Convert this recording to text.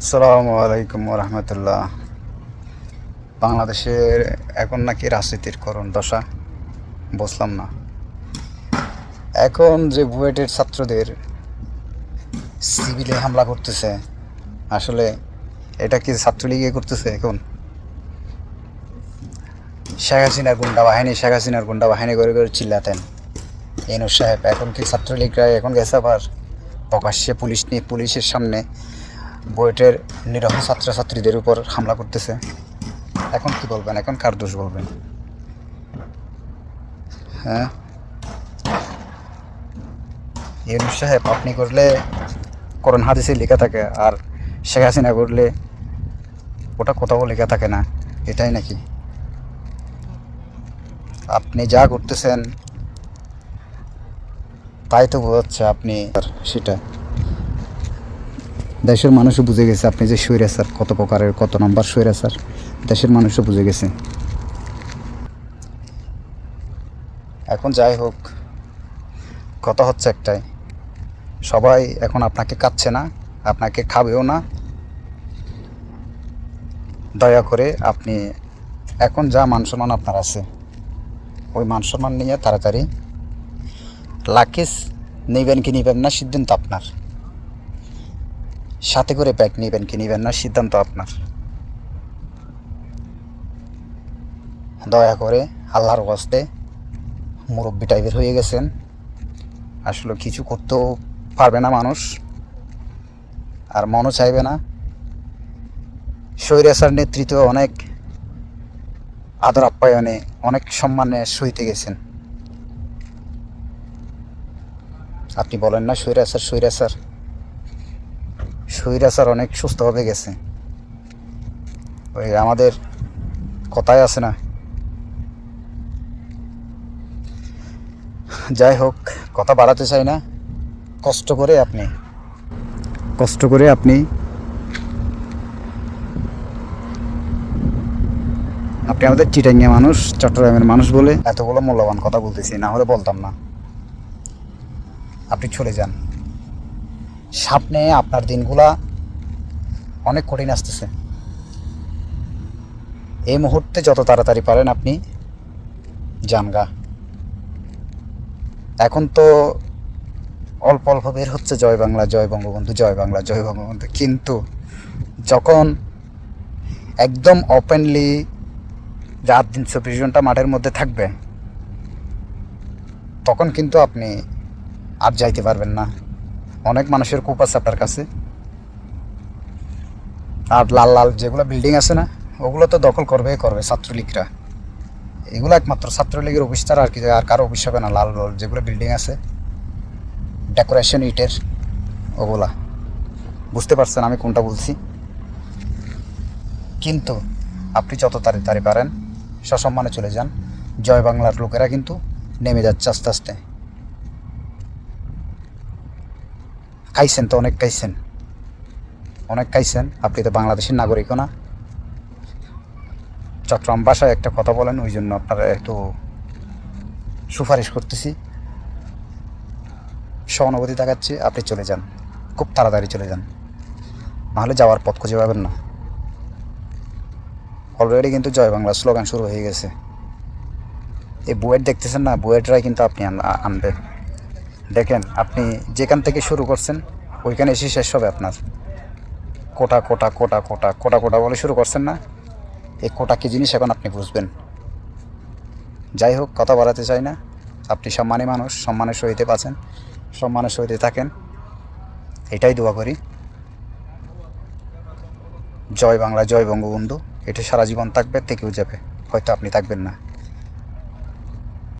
আসসালামু আলাইকুম রহমতুল্লাহ বাংলাদেশের এখন নাকি রাজনীতির করণ দশা, বুঝলাম না। এখন যে বুয়েটের ছাত্রদের সিভিলে হামলা করতেছে, আসলে এটা কি ছাত্রলীগে করতেছে এখন? শেখ হাসিনার গুন্ডা বাহিনী, শেখ হাসিনার গুন্ডা বাহিনী করে করে চিল্লাতেন। এনুর সাহেব এখন কি ছাত্রলীগরা এখন গেছে আবার? প্রকাশ্যে পুলিশ নিয়ে, পুলিশের সামনে বুয়েটের নিরহ ছাত্রছাত্রীদের উপর হামলা করতেছে। এখন কি বলবেন? এখন কার দোষ বলবেন? হ্যাঁ? ইউনুস সাহেব, আপনি করলে করোন হাদিসে লেখা থাকে আর শেখ হাসিনা করলে ওটা কোথাও লেখা থাকে না। এটাই নাকি? আপনি যা করতেছেন, তাই তো বোঝাচ্ছে আপনি সেটা। দেশের মানুষও বুঝে গেছে আপনি যে সৈরা স্যার, কত প্রকারের, কত নম্বর সৈরা স্যার। দেশের মানুষও বুঝে গেছে। এখন যাই হোক, কথা হচ্ছে একটাই। সবাই এখন আপনাকে কাচ্ছে না, আপনাকে খাবেও না। দয়া করে আপনি এখন যা মান সম্মান আপনার আছে, ওই মান সম্মান নিয়ে তাড়াতাড়ি লাকিস নেবেন কি নেবেন না, সিদ্ধান্ত আপনার। সাথে করে ব্যাগ নেবেন কি নেবেন না, সিদ্ধান্ত আপনার। দয়া করে আল্লাহর ওয়াস্তে মুরব্বী টাইপের হয়ে গেছেন। আসলে কিছু করতেও পারবে না মানুষ, আর মনও চাইবে না। স্বৈরাচার নেতৃত্ব অনেক আদর আপ্যায়নে, অনেক সম্মানে সইতে গেছেন। আপনি বলেন না স্বৈরাচার স্বৈরাচার স্বৈরাচার অনেক সুস্থভাবে গেছে। ওই আমাদের কথায় আছে না। যাই হোক, কথা বাড়াতে চাই না। কষ্ট করে আপনি। কষ্ট করে আপনি। আপনি আমাদের চিটাঙ্গিয়া মানুষ, চট্টগ্রামের মানুষ বলে এতগুলো মূল্যবান কথা বলতেছি, না হলে বলতাম না। আপনি চলে যান। সামনে আপনার দিনগুলা অনেক কঠিন আসতেছে। এই মুহূর্তে যত তাড়াতাড়ি পারেন আপনি জানগা এখন তো অল্প অল্প বের হচ্ছে জয় বাংলা, জয় বঙ্গবন্ধু, জয় বাংলা, জয় বঙ্গবন্ধু। কিন্তু যখন একদম ওপেনলি রাত দিন চব্বিশ ঘণ্টা মাঠের মধ্যে থাকবে, তখন কিন্তু আপনি আর যাইতে পারবেন না। অনেক মানুষের কূপ আছে আপনার কাছে। আর লাল লাল যেগুলো বিল্ডিং আছে না, ওগুলো তো দখল করবেই করবে ছাত্রলীগরা। এগুলো একমাত্র ছাত্রলীগের অফিস আর কি, আর কারও অফিস হবে না। লাল লাল যেগুলো বিল্ডিং আছে ডেকোরেশন ইটের, ওগুলা। বুঝতে পারছেন আমি কোনটা বলছি? কিন্তু আপনি যত তাড়াতাড়ি পারেন, সসম্মানে চলে যান। জয় বাংলার লোকেরা কিন্তু নেমে যাচ্ছে আস্তে আস্তে। খাইছেন তো, অনেক খাইছেন? অনেক খাইছেন? আপনি তো বাংলাদেশের নাগরিকও না। চট্টগ্রাম ভাষায় একটা কথা বলেন, ওই জন্য আপনারা একটু সুপারিশ করতেছি। সহানুভূতি দেখাচ্ছি, আপনি চলে যান। খুব তাড়াতাড়ি চলে যান। নাহলে যাওয়ার পথ খুঁজে পাবেন না। অলরেডি কিন্তু জয় বাংলা স্লোগান শুরু হয়ে গেছে। এই বুয়েট দেখতেছেন না? বুয়েটরাই কিন্তু আপনি আনবে দেখেন, আপনি যেখান থেকে শুরু করছেন, ওইখানে এসে শেষ হবে আপনার। কোটা কোটা কোটা কোটা কোটা কোটা বলে শুরু করছেন না। এই কোটা কি জিনিস এখন আপনি বুঝবেন? যাই হোক, কথা বাড়াতে চাই না। আপনি সম্মানী মানুষ, সম্মানের সহিতে পাচ্ছেন সম্মানের সহিতে থাকেন। এটাই দোয়া করি। জয় বাংলা, জয় বঙ্গবন্ধু। এটা সারা জীবন থাকবে, থেকেও যাবে। হয়তো আপনি থাকবেন না।